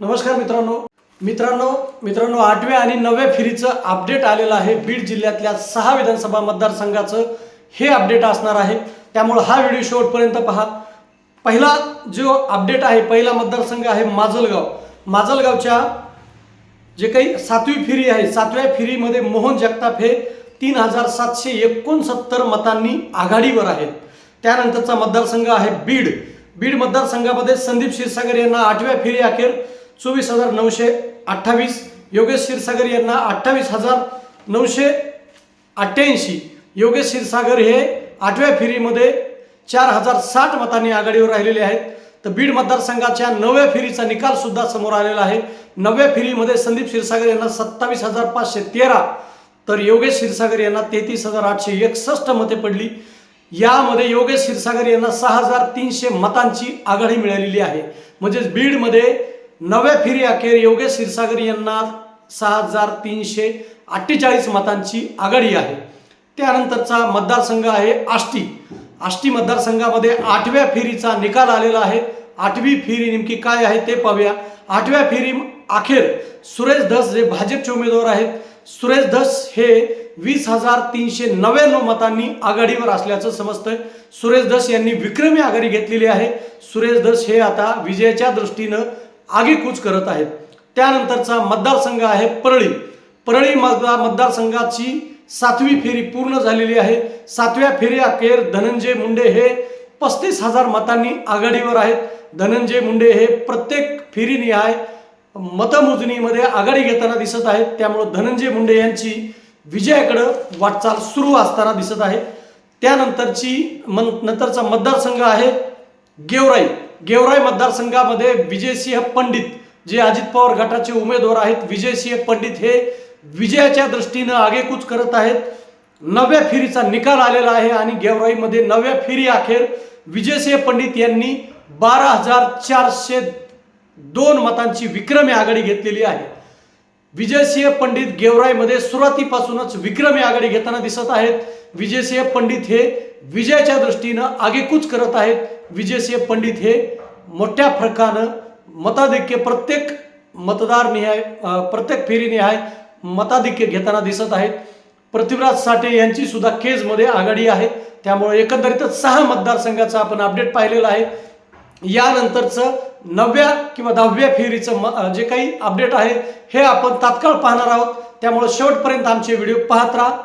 नमस्कार मित्रांनो. मित्रांनो मित्रांनो आठव्या आणि नवव्या फेरीचं अपडेट आलेलं आहे. बीड जिल्ह्यातल्या सहा विधानसभा मतदारसंघाचं हे अपडेट असणार आहे. त्यामुळं हा व्हिडिओ शेवटपर्यंत पहा. पहिला जो अपडेट आहे पहिला मतदारसंघ आहे माजलगाव. माजलगावच्या जे काही सातवी फेरी आहे सातव्या फेरीमध्ये मोहन जगताप हे तीन हजार सातशे एकोणसत्तर मतांनी आघाडीवर आहेत. त्यानंतरचा मतदारसंघ आहे बीड. बीड मतदारसंघामध्ये संदीप क्षीरसागर यांना आठव्या फेरी अखेर चोवीस हजार नऊशे अठ्ठावीस. योगेश क्षीरसागर यांना अठ्ठावीस हजार नऊशे अठ्ठ्याऐंशी. योगेश क्षीरसागर हे आठव्या फेरीमध्ये चार हजार साठ मतांनी आघाडीवर राहिलेले आहेत. तर बीड मतदारसंघाच्या नवव्या फेरीचा निकालसुद्धा समोर आलेला आहे. नवव्या फेरीमध्ये संदीप क्षीरसागर यांना सत्तावीस हजार पाचशे तेरा. तर योगेश क्षीरसागर यांना तेहतीस हजार आठशे एकसष्ट मते पडली. यामध्ये योगेश क्षीरसागर यांना सहा हजार तीनशे मतांची आघाडी मिळालेली आहे. म्हणजेच बीडमध्ये नव्या फेरी अखेर योगेश क्षीरसागर यांना सहा हजार तीनशे अठ्ठेचाळीस मतांची आघाडी आहे. त्यानंतरचा मतदारसंघ आहे आष्टी. आष्टी मतदारसंघामध्ये आठव्या फेरीचा निकाल आलेला आहे. आठवी फेरी नेमकी काय आहे ते पाहूया. आठव्या फेरी अखेर सुरेश धस जे भाजपचे उमेदवार आहेत. सुरेश धस हे वीस हजार तीनशे नव्याण्णव मतांनी आघाडीवर असल्याचं समजतंय. सुरेश धस यांनी विक्रमी आघाडी घेतलेली आहे. सुरेश धस हे आता विजयाच्या दृष्टीनं आगेकूच करत आहेत. त्यानंतरचा मतदारसंघ आहे परळी. परळी मतदार मतदारसंघाची सातवी फेरी पूर्ण झालेली आहे. सातव्या फेरी अखेर धनंजय मुंडे हे पस्तीस हजार मतांनी आघाडीवर आहेत. धनंजय मुंडे हे प्रत्येक फेरीनिहाय मतमोजणीमध्ये आघाडी घेताना दिसत आहेत. त्यामुळं धनंजय मुंडे यांची विजयाकडं वाटचाल सुरू असताना दिसत आहे. त्यानंतरची मन नंतरचा मतदारसंघ आहे गेवराई. गेवराई मतदारसंघामध्ये विजयसिंह पंडित जे अजित पवार गटाचे उमेदवार आहेत विजयसिंह पंडित हे विजयाच्या दृष्टीनं आगेकूच करत आहेत. नव्या फेरीचा निकाल आलेला आहे आणि गेवराईमध्ये नव्या फेरी अखेर विजयसिंह पंडित यांनी बारा हजार चारशे दोन मतांची विक्रमी आघाडी घेतलेली आहे. विजयसिंह पंडित गेवराईमध्ये सुरुवातीपासूनच विक्रमी आघाडी घेताना दिसत आहेत. विजयसिंह पंडित हे विजयाच्या दृष्टीनं आगेकूच करत आहेत. विजयसिंह पंडित हे मोठ्या फरकानं मताधिक्य प्रत्येक मतदार निहाय प्रत्येक फेरीनिहाय मताधिक्य घेताना दिसत आहेत. पृथ्वीराज साठे यांची सुद्धा केजमध्ये आघाडी आहे. त्यामुळे एकंदरीतच सहा मतदारसंघाचा आपण अपडेट पाहिलेला आहे. यानंतरचं नवव्या किंवा दहाव्या फेरीचं म जे काही अपडेट आहे हे आपण तात्काळ पाहणार आहोत. त्यामुळे शेवटपर्यंत आमचे व्हिडिओ पाहत राहा.